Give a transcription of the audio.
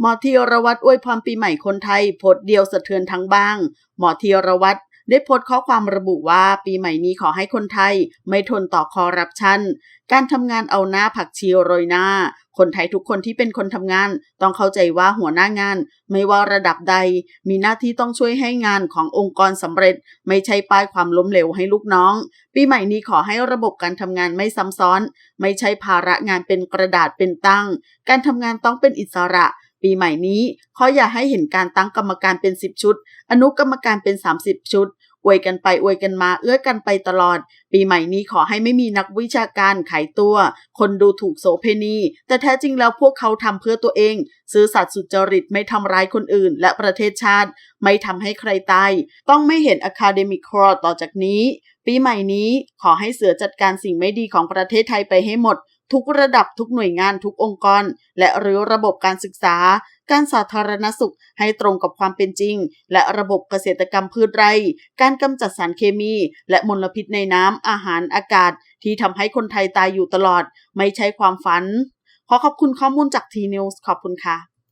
หมอธีรวัตรอวยพรปีใหม่คนไทยโพสต์เดียวสะเทือนทั้งบ้าง หมอธีรวัตรได้โพสต์ข้อความระบุว่าปีใหม่นี้ขอให้คนไทย ไม่ทนต่อคอร์รัปชัน การทำงานเอาหน้าผักชีโรยหน้า คนไทยทุกคนที่เป็นคนทำงาน ต้องเข้าใจว่าหัวหน้างาน ไม่ว่าระดับใด มีหน้าที่ต้องช่วยให้งานขององค์กรสำเร็จ ไม่ใช่ป้ายความล้มเหลวให้ลูกน้อง ปีใหม่นี้ขอให้ระบบการทำงานไม่ซ้ำซ้อน ไม่ใช่ภาระงานเป็นกระดาษเป็นตั้ง การทำงานต้องเป็นอิสระ ปีใหม่นี้ขออย่าให้เห็นการตั้งกรรมการเป็น 10 ชุด อนุกรรมการเป็น 30 ชุด อวยกันไปอวยกันมาเอื้อกันไปตลอด ปีใหม่นี้ขอให้ไม่มีนักวิชาการขายตัว คนดูถูกโสเพณี แต่แท้จริงแล้วพวกเขาทำเพื่อตัวเอง ซื้อสัตว์สุจริตไม่ทำร้ายคนอื่น และประเทศชาติ ไม่ทำให้ใครตาย ต้องไม่เห็น Academic c r o w ต่อจากนี้ ปีใหม่นี้ขอให้เสือจัดการสิ่งไม่ดีของประเทศไทยไปให้หมด ทุกระดับทุกหน่วยงานทุกองค์กร และหรือระบบการศึกษา การสาธารณสุขให้ตรงกับความเป็นจริง และระบบเกษตรกรรมพืชไร่ การกำจัดสารเคมี และมลพิษในน้ำอาหารอากาศ ที่ทำให้คนไทยตายอยู่ตลอด ไม่ใช่ความฝัน ขอขอบคุณข้อมูลจากทีนิวส์ขอบคุณค่ะ